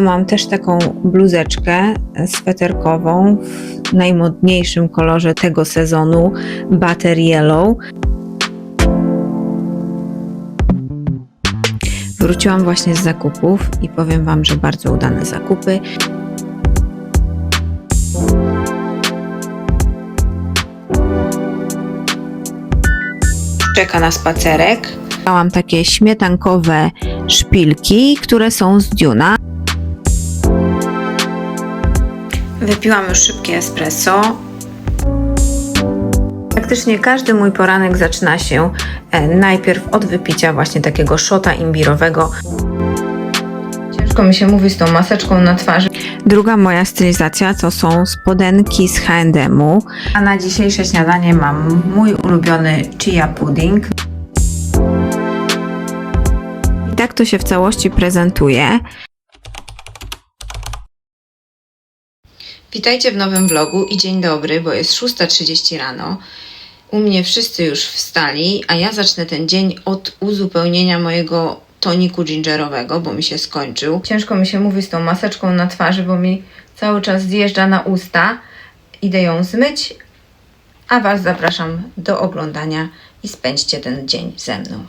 Mam też taką bluzeczkę sweterkową w najmodniejszym kolorze tego sezonu Butter Yellow. Wróciłam właśnie z zakupów i powiem Wam, że bardzo udane zakupy. Czeka na spacerek. Miałam takie śmietankowe szpilki, które są z Duna. Wypiłam już szybkie espresso. Praktycznie każdy mój poranek zaczyna się e, najpierw od wypicia właśnie takiego szota imbirowego. Ciężko mi się mówi z tą maseczką na twarzy. Druga moja stylizacja to są spodenki z H&M-u. A na dzisiejsze śniadanie mam mój ulubiony chia pudding. I tak to się w całości prezentuje. Witajcie w nowym vlogu i dzień dobry, bo jest 6.30 rano. U mnie wszyscy już wstali, a ja zacznę ten dzień od uzupełnienia mojego toniku gingerowego, bo mi się skończył. Ciężko mi się mówi z tą maseczką na twarzy, bo mi cały czas zjeżdża na usta. Idę ją zmyć, a Was zapraszam do oglądania i spędźcie ten dzień ze mną.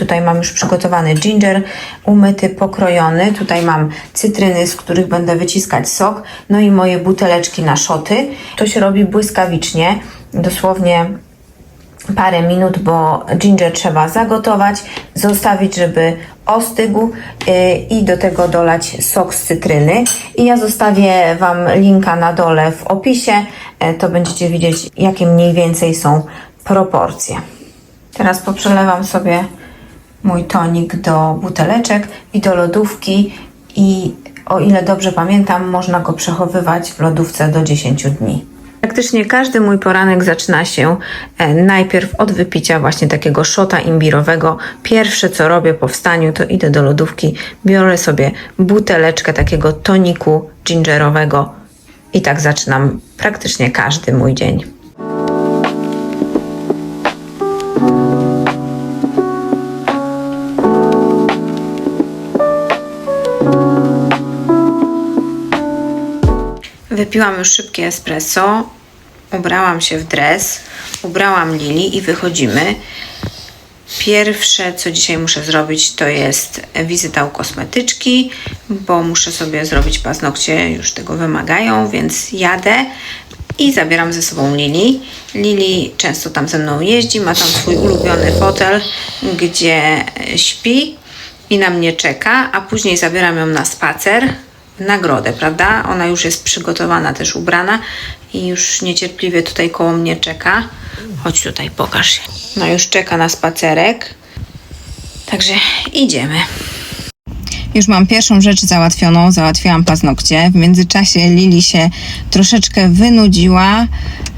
Tutaj mam już przygotowany ginger, umyty, pokrojony. Tutaj mam cytryny, z których będę wyciskać sok. No i moje buteleczki na szoty. To się robi błyskawicznie, dosłownie parę minut, bo ginger trzeba zagotować, zostawić, żeby ostygł yy, i do tego dolać sok z cytryny. I ja zostawię Wam linka na dole w opisie, yy, to będziecie widzieć, jakie mniej więcej są proporcje. Teraz poprzelewam sobie mój tonik do buteleczek i do lodówki i o ile dobrze pamiętam, można go przechowywać w lodówce do 10 dni. Praktycznie każdy mój poranek zaczyna się e, najpierw od wypicia właśnie takiego szota imbirowego. Pierwsze co robię po wstaniu to idę do lodówki, biorę sobie buteleczkę takiego toniku gingerowego i tak zaczynam praktycznie każdy mój dzień. Wypiłam już szybkie espresso, ubrałam się w dres, ubrałam Lili i wychodzimy. Pierwsze, co dzisiaj muszę zrobić, to jest wizyta u kosmetyczki, bo muszę sobie zrobić paznokcie, już tego wymagają, więc jadę i zabieram ze sobą Lili. Lili często tam ze mną jeździ, ma tam swój ulubiony fotel, gdzie śpi i na mnie czeka, a później zabieram ją na spacer nagrodę, prawda? Ona już jest przygotowana, też ubrana i już niecierpliwie tutaj koło mnie czeka. Chodź tutaj, pokaż się. No już czeka na spacerek. Także idziemy. Już mam pierwszą rzecz załatwioną, załatwiłam paznokcie. W międzyczasie Lili się troszeczkę wynudziła,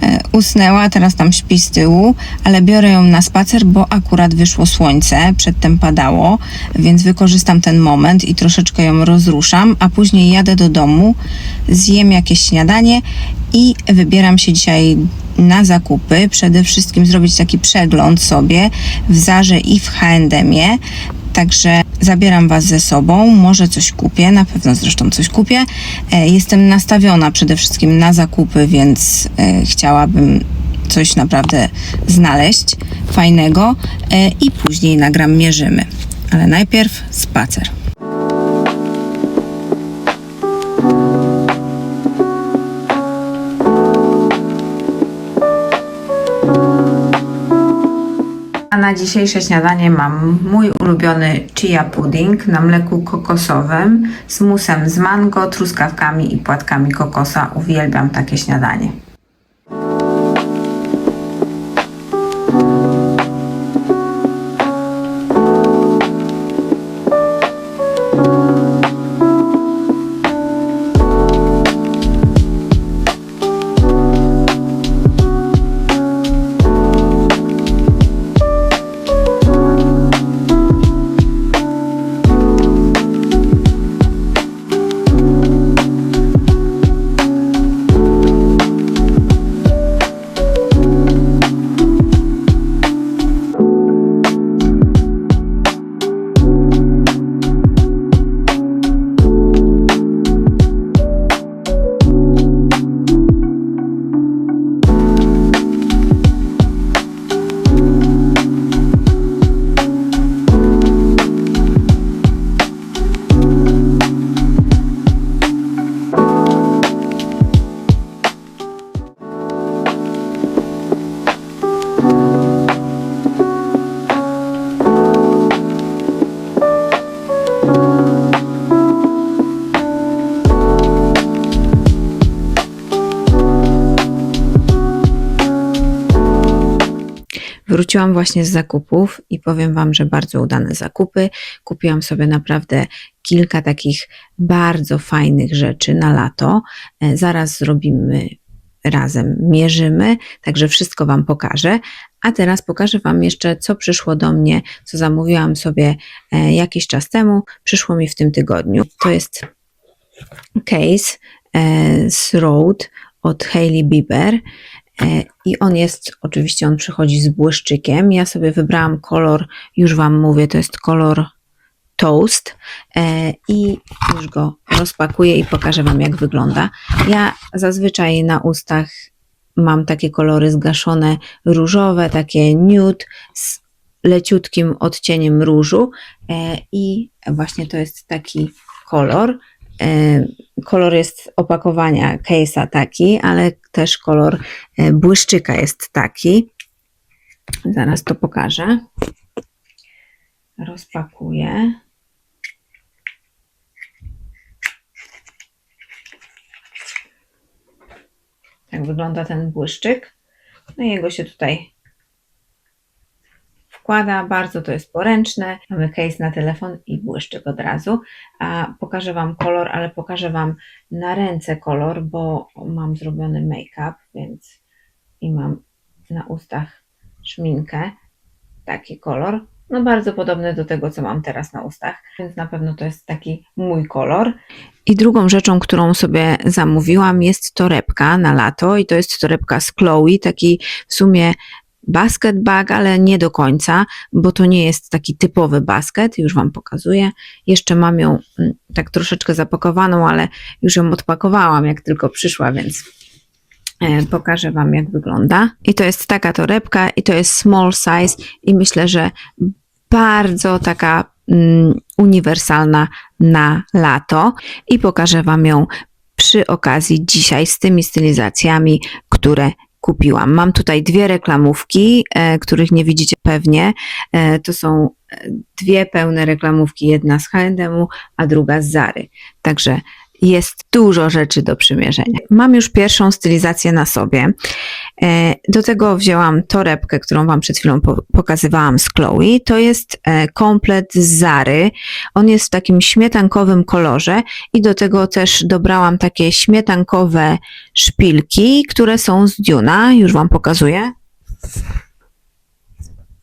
e, usnęła, teraz tam śpi z tyłu, ale biorę ją na spacer, bo akurat wyszło słońce, przedtem padało, więc wykorzystam ten moment i troszeczkę ją rozruszam, a później jadę do domu, zjem jakieś śniadanie i wybieram się dzisiaj na zakupy. Przede wszystkim zrobić taki przegląd sobie w Zarze i w H&M-ie. Także zabieram Was ze sobą, może coś kupię, na pewno zresztą coś kupię. E, Jestem nastawiona przede wszystkim na zakupy, więc e, chciałabym coś naprawdę znaleźć fajnego e, i później nagram mierzymy. Ale najpierw spacer. Na dzisiejsze śniadanie mam mój ulubiony chia pudding na mleku kokosowym z musem z mango, truskawkami i płatkami kokosa. Uwielbiam takie śniadanie. Wróciłam właśnie z zakupów i powiem Wam, że bardzo udane zakupy. Kupiłam sobie naprawdę kilka takich bardzo fajnych rzeczy na lato. E, Zaraz zrobimy razem, mierzymy, także wszystko Wam pokażę. A teraz pokażę Wam jeszcze, co przyszło do mnie, co zamówiłam sobie e, jakiś czas temu. Przyszło mi w tym tygodniu. To jest case e, z Road od Hailey Bieber. E, I on jest, oczywiście on przychodzi z błyszczykiem. Ja sobie wybrałam kolor, już Wam mówię, to jest kolor toast e, i już go rozpakuję i pokażę Wam jak wygląda. Ja zazwyczaj na ustach mam takie kolory zgaszone różowe, takie nude z leciutkim odcieniem różu e, i właśnie to jest taki kolor. E, Kolor jest opakowania case'a taki, ale też kolor e, błyszczyka jest taki. Zaraz to pokażę. Rozpakuję. Tak wygląda ten błyszczyk. No i jego się tutaj Bardzo to jest poręczne. Mamy case na telefon i błyszczyk od razu. A pokażę Wam kolor, ale pokażę Wam na ręce kolor, bo mam zrobiony make-up, więc i mam na ustach szminkę. Taki kolor. No bardzo podobny do tego, co mam teraz na ustach, więc na pewno to jest taki mój kolor. I drugą rzeczą, którą sobie zamówiłam jest torebka na lato i to jest torebka z Chloe, taki w sumie basket bag, ale nie do końca, bo to nie jest taki typowy basket, już Wam pokazuję. Jeszcze mam ją mm, tak troszeczkę zapakowaną, ale już ją odpakowałam, jak tylko przyszła, więc e, pokażę Wam, jak wygląda. I to jest taka torebka, i to jest small size, i myślę, że bardzo taka mm, uniwersalna na lato. I pokażę Wam ją przy okazji dzisiaj z tymi stylizacjami, które kupiłam. Mam tutaj dwie reklamówki, e, których nie widzicie pewnie. E, to są e, dwie pełne reklamówki, jedna z H&M-u, a druga z Zary. Także jest dużo rzeczy do przymierzenia. Mam już pierwszą stylizację na sobie. E, Do tego wzięłam torebkę, którą Wam przed chwilą po- pokazywałam z Chloe. To jest e, komplet z Zary. On jest w takim śmietankowym kolorze i do tego też dobrałam takie śmietankowe szpilki, które są z Duna. Już Wam pokazuję.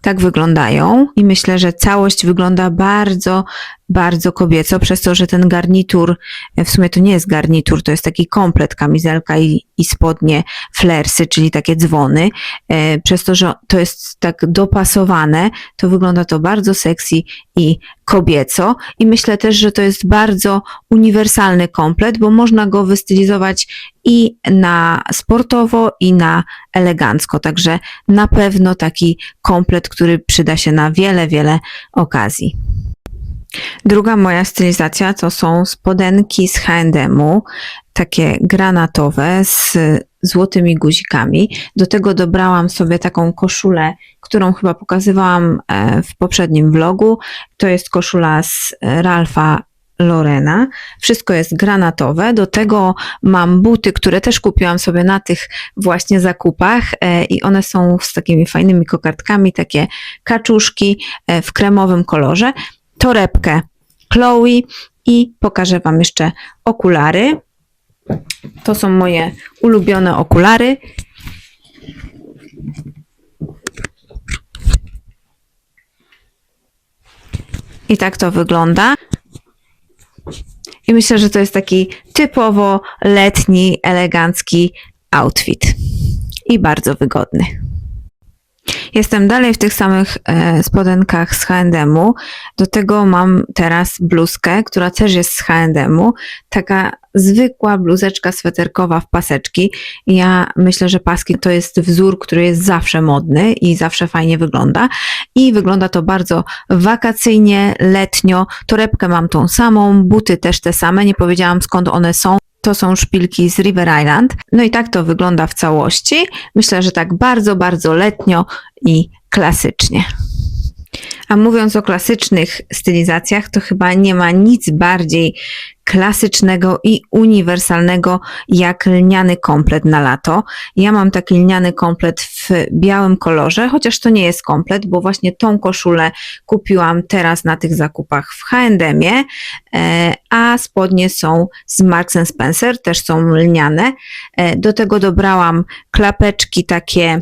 Tak wyglądają i myślę, że całość wygląda bardzo, bardzo kobieco, przez to, że ten garnitur, e, w sumie to nie jest garnitur, to jest taki komplet, kamizelka i, i spodnie, flersy, czyli takie dzwony. E, Przez to, że to jest tak dopasowane, to wygląda to bardzo sexy i kobieco. I myślę też, że to jest bardzo uniwersalny komplet, bo można go wystylizować i na sportowo, i na elegancko. Także na pewno taki komplet, który przyda się na wiele, wiele okazji. Druga moja stylizacja to są spodenki z H&M-u, takie granatowe z złotymi guzikami. Do tego dobrałam sobie taką koszulę, którą chyba pokazywałam e, w poprzednim vlogu. To jest koszula z Ralfa Lorena. Wszystko jest granatowe. Do tego mam buty, które też kupiłam sobie na tych właśnie zakupach e, i one są z takimi fajnymi kokardkami, takie kaczuszki e, w kremowym kolorze. Torebkę Chloe i pokażę Wam jeszcze okulary. To są moje ulubione okulary. I tak to wygląda. I myślę, że to jest taki typowo letni, elegancki outfit. I bardzo wygodny. Jestem dalej w tych samych e, spodenkach z H&M-u. Do tego mam teraz bluzkę, która też jest z H&M-u. Taka zwykła bluzeczka sweterkowa w paseczki. Ja myślę, że paski to jest wzór, który jest zawsze modny i zawsze fajnie wygląda. I wygląda to bardzo wakacyjnie, letnio. Torebkę mam tą samą, buty też te same. Nie powiedziałam skąd one są. To są szpilki z River Island. No i tak to wygląda w całości. Myślę, że tak bardzo, bardzo letnio i klasycznie. A mówiąc o klasycznych stylizacjach, to chyba nie ma nic bardziej klasycznego i uniwersalnego jak lniany komplet na lato. Ja mam taki lniany komplet w białym kolorze, chociaż to nie jest komplet, bo właśnie tą koszulę kupiłam teraz na tych zakupach w e, a spodnie są z Marks Spencer, też są lniane. E, Do tego dobrałam klapeczki takie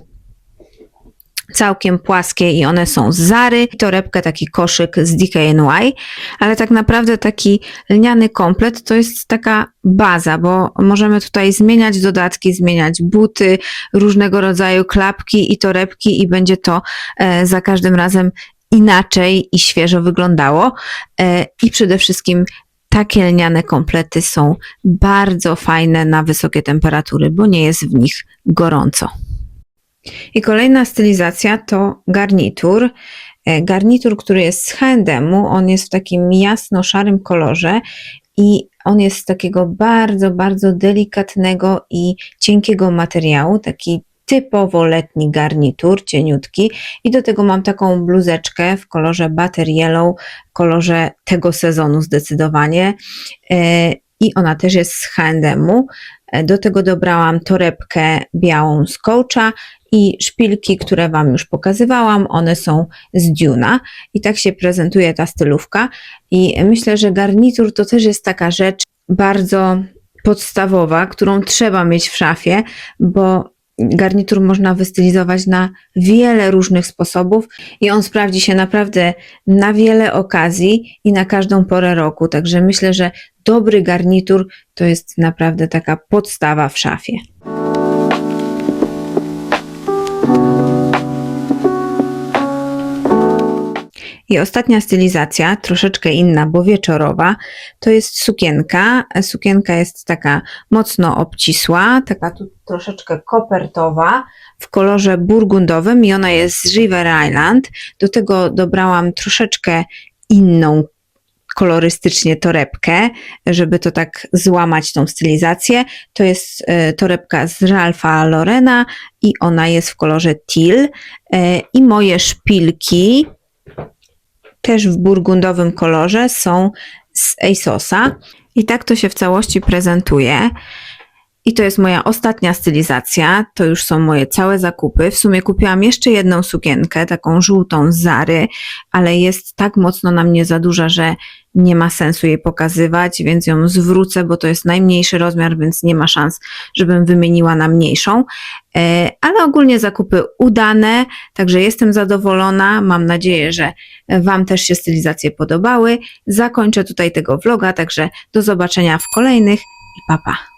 całkiem płaskie i one są z Zary, torebkę, taki koszyk z DKNY, ale tak naprawdę taki lniany komplet to jest taka baza, bo możemy tutaj zmieniać dodatki, zmieniać buty, różnego rodzaju klapki i torebki i będzie to e, za każdym razem inaczej i świeżo wyglądało. E, i przede wszystkim takie lniane komplety są bardzo fajne na wysokie temperatury, bo nie jest w nich gorąco. I kolejna stylizacja to garnitur. E, Garnitur, który jest z H&M-u, on jest w takim jasno-szarym kolorze i on jest z takiego bardzo, bardzo delikatnego i cienkiego materiału, taki typowo letni garnitur, cieniutki. I do tego mam taką bluzeczkę w kolorze butter yellow, kolorze tego sezonu zdecydowanie. E, i ona też jest z H&M-u. E, Do tego dobrałam torebkę białą z Coacha i szpilki, które Wam już pokazywałam, one są z Duna i tak się prezentuje ta stylówka i myślę, że garnitur to też jest taka rzecz bardzo podstawowa, którą trzeba mieć w szafie, bo garnitur można wystylizować na wiele różnych sposobów i on sprawdzi się naprawdę na wiele okazji i na każdą porę roku. Także myślę, że dobry garnitur to jest naprawdę taka podstawa w szafie. I ostatnia stylizacja, troszeczkę inna, bo wieczorowa, to jest sukienka. Sukienka jest taka mocno obcisła, taka tu troszeczkę kopertowa, w kolorze burgundowym i ona jest z River Island. Do tego dobrałam troszeczkę inną kolorystycznie torebkę, żeby to tak złamać tą stylizację. To jest e, torebka z Ralpha Lorena i ona jest w kolorze teal. E, I moje szpilki też w burgundowym kolorze są z ASOSa. I tak to się w całości prezentuje. I to jest moja ostatnia stylizacja. To już są moje całe zakupy. W sumie kupiłam jeszcze jedną sukienkę, taką żółtą z Zary, ale jest tak mocno na mnie za duża, że nie ma sensu jej pokazywać, więc ją zwrócę, bo to jest najmniejszy rozmiar, więc nie ma szans, żebym wymieniła na mniejszą. E, Ale ogólnie zakupy udane, także jestem zadowolona. Mam nadzieję, że Wam też się stylizacje podobały. Zakończę tutaj tego vloga, także do zobaczenia w kolejnych i papa. Pa.